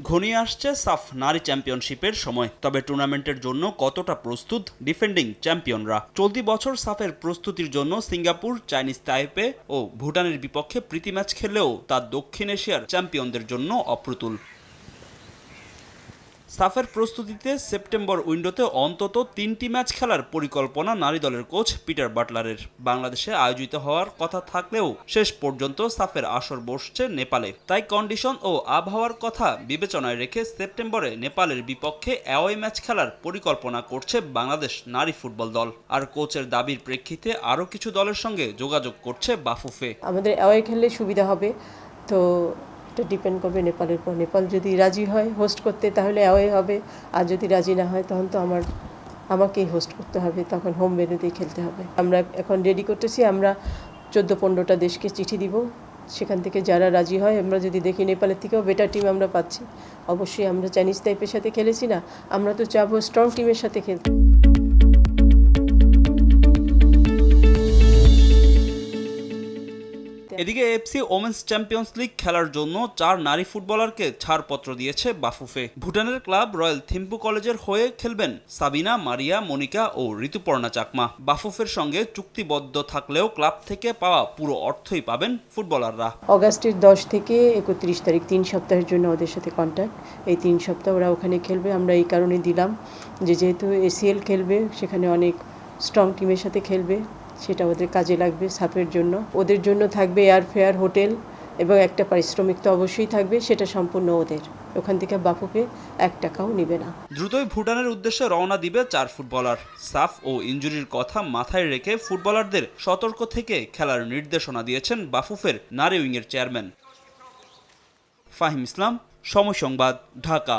ঘনিয়ে আসছে সাফ নারী চ্যাম্পিয়নশিপের সময়। তবে টুর্নামেন্টের জন্য কতটা প্রস্তুত ডিফেন্ডিং চ্যাম্পিয়নরা? চলতি বছর সাফের প্রস্তুতির জন্য সিঙ্গাপুর, চাইনিজ তাইপে ও ভুটানের বিপক্ষে প্রীতি ম্যাচ খেললেও তা দক্ষিণ এশিয়ার চ্যাম্পিয়নদের জন্য অপ্রতুল। সাফের প্রস্তুতিতে সেপ্টেম্বর উইন্ডোতে অন্তত তিনটি ম্যাচ খেলার পরিকল্পনা নারী দলের কোচ পিটার বাটলারের। বাংলাদেশে আয়োজিত হওয়ার কথা থাকলেও শেষ পর্যন্ত সাফের আসর বসছে নেপালে। তাই কন্ডিশন ও আবহাওয়ার কথা বিবেচনায় রেখে সেপ্টেম্বরে নেপালের বিপক্ষে অ্যাওয়ে ম্যাচ খেলার পরিকল্পনা করছে বাংলাদেশ নারী ফুটবল দল। আর কোচের দাবির প্রেক্ষিতে আরও কিছু দলের সঙ্গে যোগাযোগ করছে বাফুফে। আমাদের অ্যাওয়ে খেললে সুবিধা হবে। তো এটা ডিপেন্ড করবে নেপালের উপর। নেপাল যদি রাজি হয় হোস্ট করতে, তাহলে অ্যাওয়ে হবে। আর যদি রাজি না হয়, তখন তো আমার, আমাকেই হোস্ট করতে হবে। তখন হোম ভেন্যুতেই খেলতে হবে। আমরা এখন রেডি করতেছি। আমরা চোদ্দ পনেরোটা দেশকে চিঠি দিব। সেখান থেকে যারা রাজি হয়, আমরা যদি দেখি নেপালের থেকেও বেটার টিম আমরা পাচ্ছি। অবশ্যই আমরা চাইনিজ টাইপের সাথে খেলেছি না। আমরা তো চাবো স্ট্রং টিমের সাথে খেলতে। এদিকে এফসি ওমেন্স চ্যাম্পিয়ন্স লিগ খেলার জন্য চার নারী ফুটবলারকে ছাড়পত্র দিয়েছে বাফুফে। ভুটানের ক্লাব রয়্যাল থিম্পু কলেজের হয়ে খেলবেন সাবিনা, মারিয়া, মনিকা ও ঋতুপর্ণা চাকমা। বাফুফের সঙ্গে চুক্তিবদ্ধ থাকলেও ক্লাব থেকে পাওয়া পুরো অর্থই পাবেন ফুটবলাররা। অগাস্টের দশ থেকে একত্রিশ তারিখ, তিন সপ্তাহের জন্য ওদের সাথে কন্ট্যাক্ট এই তিন সপ্তাহ ওরা ওখানে খেলবে, আমরা এই কারণে দিলাম যে যেহেতু এসিএল খেলবে, সেখানে অনেক স্ট্রং টিমের সাথে খেলবে। সেটা ওদের কাজে লাগবে, সাপের জন্য। ওদের জন্য থাকবে এয়ার ফেয়ার হোটেল এবং একটা পারিশ্রমিক তো অবশ্যই থাকবে, সেটা সম্পূর্ণ ওদের। ওখান থেকে বাফুকে এক টাকাও নিবে না। দ্রুতই ভুটানের উদ্দেশ্যে রওনা দিবে চার ফুটবলার। সাফ ও ইঞ্জুরির কথা মাথায় রেখে ফুটবলারদের সতর্ক থেকে খেলার নির্দেশনা দিয়েছেন বাফুফের নারী উইংয়ের চেয়ারম্যান। ফাহিম ইসলাম, সময় সংবাদ, ঢাকা।